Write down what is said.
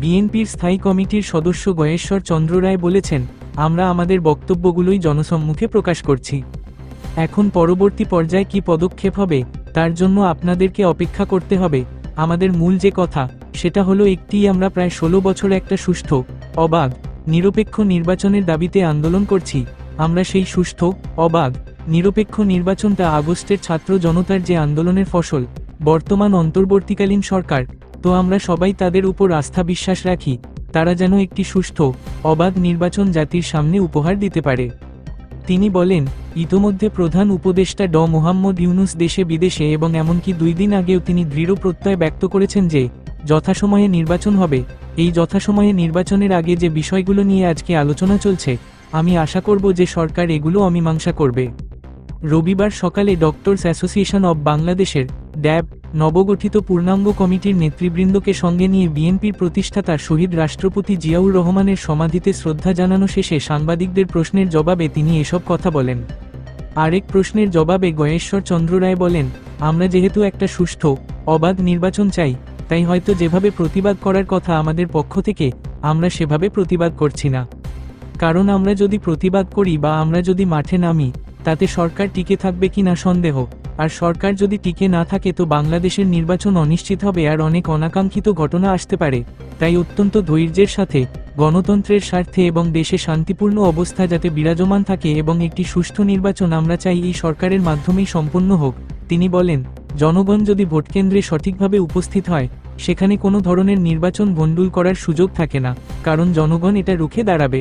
বিএনপির স্থায়ী কমিটির সদস্য গয়েশ্বর চন্দ্র রায় বলেছেন, আমরা আমাদের বক্তব্যগুলোই জনসম্মুখে প্রকাশ করছি। এখন পরবর্তী পর্যায়ে কি পদক্ষেপ হবে, তার জন্য আপনাদেরকে অপেক্ষা করতে হবে। আমাদের মূল যে কথা, সেটা হলো একটি আমরা প্রায় ষোলো বছর একটা সুষ্ঠু, অবাধ, নিরপেক্ষ নির্বাচনের দাবিতে আন্দোলন করছি। আমরা সেই সুষ্ঠু, অবাধ, নিরপেক্ষ নির্বাচনটা আগস্টের ছাত্র জনতার যে আন্দোলনের ফসল, বর্তমান অন্তর্বর্তীকালীন সরকার তো আমরা সবাই তাদের উপর আস্থা বিশ্বাস রাখি, তারা যেন একটি সুস্থ অবাধ নির্বাচন জাতির সামনে উপহার দিতে পারে। তিনি বলেন, ইতোমধ্যে প্রধান উপদেষ্টা ড মোহাম্মদ ইউনুস দেশে বিদেশে এবং এমনকি দুই দিন আগেও তিনি দৃঢ় প্রত্যয় ব্যক্ত করেছেন যে, যথাসময়ে নির্বাচন হবে। এই যথাসময়ে নির্বাচনের আগে যে বিষয়গুলো নিয়ে আজকে আলোচনা চলছে, আমি আশা করব যে সরকার এগুলো অমীমাংসা করবে। রবিবার সকালে ডক্টরস অ্যাসোসিয়েশন অব বাংলাদেশের ড্যাব, নবগঠিত পূর্ণাঙ্গ কমিটির নেতৃবৃন্দকে সঙ্গে নিয়ে বিএনপির প্রতিষ্ঠাতা শহীদ রাষ্ট্রপতি জিয়াউর রহমানের সমাধিতে শ্রদ্ধা জানানো শেষে সাংবাদিকদের প্রশ্নের জবাবে তিনি এসব কথা বলেন। আরেক প্রশ্নের জবাবে গয়েশ্বর চন্দ্র রায় বলেন, আমরা যেহেতু একটা সুষ্ঠু, অবাধ নির্বাচন চাই, তাই হয়তো যেভাবে প্রতিবাদ করার কথা আমাদের পক্ষ থেকে, আমরা সেভাবে প্রতিবাদ করছি না। কারণ আমরা যদি প্রতিবাদ করি বা আমরা যদি মাঠে নামি, তাতে সরকার টিকে থাকবে কিনা সন্দেহ। আর সরকার যদি টিকে না থাকে তো বাংলাদেশের নির্বাচন অনিশ্চিত হবে আর অনেক অনাকাঙ্ক্ষিত ঘটনা আসতে পারে। তাই অত্যন্ত ধৈর্যের সাথে গণতন্ত্রের স্বার্থে এবং দেশে শান্তিপূর্ণ অবস্থা যাতে বিরাজমান থাকে এবং একটি সুষ্ঠু নির্বাচন আমরা চাই এই সরকারের মাধ্যমেই সম্পন্ন হোক, তিনি বলেন, জনগণ যদি ভোটকেন্দ্রে সঠিকভাবে উপস্থিত হয়, সেখানে কোনো ধরনের নির্বাচন ভণ্ডুল করার সুযোগ থাকে না, কারণ জনগণ এটা রুখে দাঁড়াবে।